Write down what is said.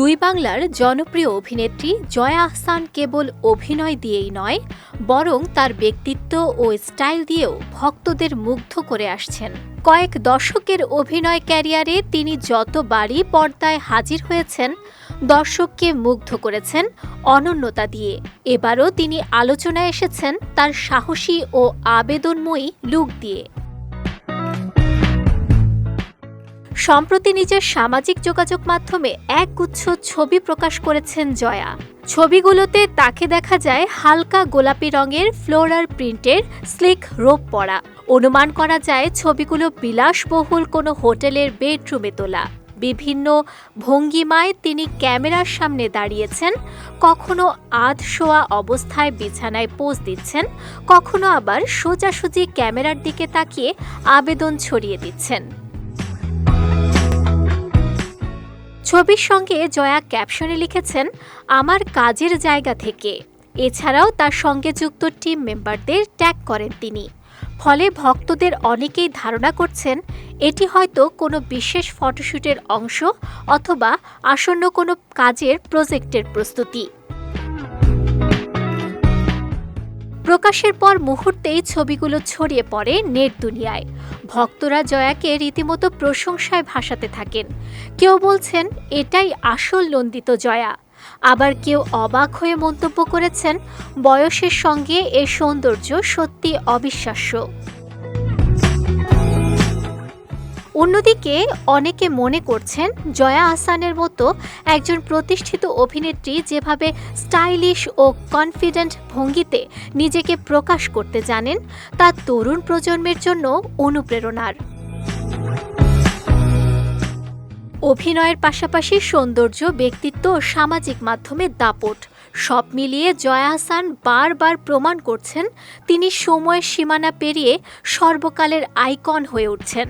দুই বাংলার জনপ্রিয় অভিনেত্রী জয়া আহসান কেবল অভিনয় দিয়েই নয়, বরং তার ব্যক্তিত্ব ও স্টাইল দিয়েও ভক্তদের মুগ্ধ করে আসছেন। কয়েক দশকের অভিনয় ক্যারিয়ারে তিনি যতবারই পর্দায় হাজির হয়েছেন, দর্শককে মুগ্ধ করেছেন অনন্যতা দিয়ে। এবারও তিনি আলোচনায় এসেছেন তার সাহসী ও আবেদনময়ী লুক দিয়ে। সম্প্রতি নিজের সামাজিক যোগাযোগ মাধ্যমে একগুচ্ছ ছবি প্রকাশ করেছেন জয়া। ছবিগুলোতে তাকে দেখা যায় হালকা গোলাপি রঙের ফ্লোরার প্রিন্টের স্লিক রোপ পরা। অনুমান করা যায় ছবিগুলো বিলাসবহুল কোনো হোটেলের বেডরুমে তোলা। বিভিন্ন ভঙ্গিমায় তিনি ক্যামেরার সামনে দাঁড়িয়েছেন, কখনো আধ শোয়া অবস্থায় বিছানায় পোজ দিচ্ছেন, কখনো আবার সোজাসুজি ক্যামেরার দিকে তাকিয়ে আবেদন ছড়িয়ে দিচ্ছেন। ছবির সঙ্গে জয়া ক্যাপশনে লিখেছেন, আমার কাজের জায়গা থেকে। এছাড়াও তার সঙ্গে যুক্ত টিম মেম্বারদের ট্যাগ করেন তিনি। ফলে ভক্তদের অনেকেই ধারণা করছেন, এটি হয়তো কোনো বিশেষ ফটোশ্যুটের অংশ অথবা আসন্ন কোনো কাজের প্রজেক্টের প্রস্তুতি। প্রকাশের পর মুহূর্তেই ছবিগুলো ছড়িয়ে পড়ে নেট দুনিয়ায়। ভক্তরা জয়াকে রীতিমতো প্রশংসায় ভাসাতে থাকেন। কেউ বলছেন, এটাই আসল নন্দিত জয়া। আবার কেউ অবাক হয়ে মন্তব্য করেছেন, বয়সের সঙ্গে এর সৌন্দর্য সত্যি অবিশ্বাস্য। অন্যদিকে অনেকে মনে করছেন জয়া আহসানের মতো একজন প্রতিষ্ঠিত অভিনেত্রী যেভাবে স্টাইলিশ ও কনফিডেন্ট ভঙ্গিতে নিজেকে প্রকাশ করতে জানেন, তা তরুণ প্রজন্মের জন্য অনুপ্রেরণার। অভিনয়ের পাশাপাশি সৌন্দর্য, ব্যক্তিত্ব ও সামাজিক মাধ্যমে দাপট, সব মিলিয়ে জয়া হাসান বারবার প্রমাণ করছেন তিনি সময়ের সীমানা পেরিয়ে সর্বকালের আইকন হয়ে উঠছেন।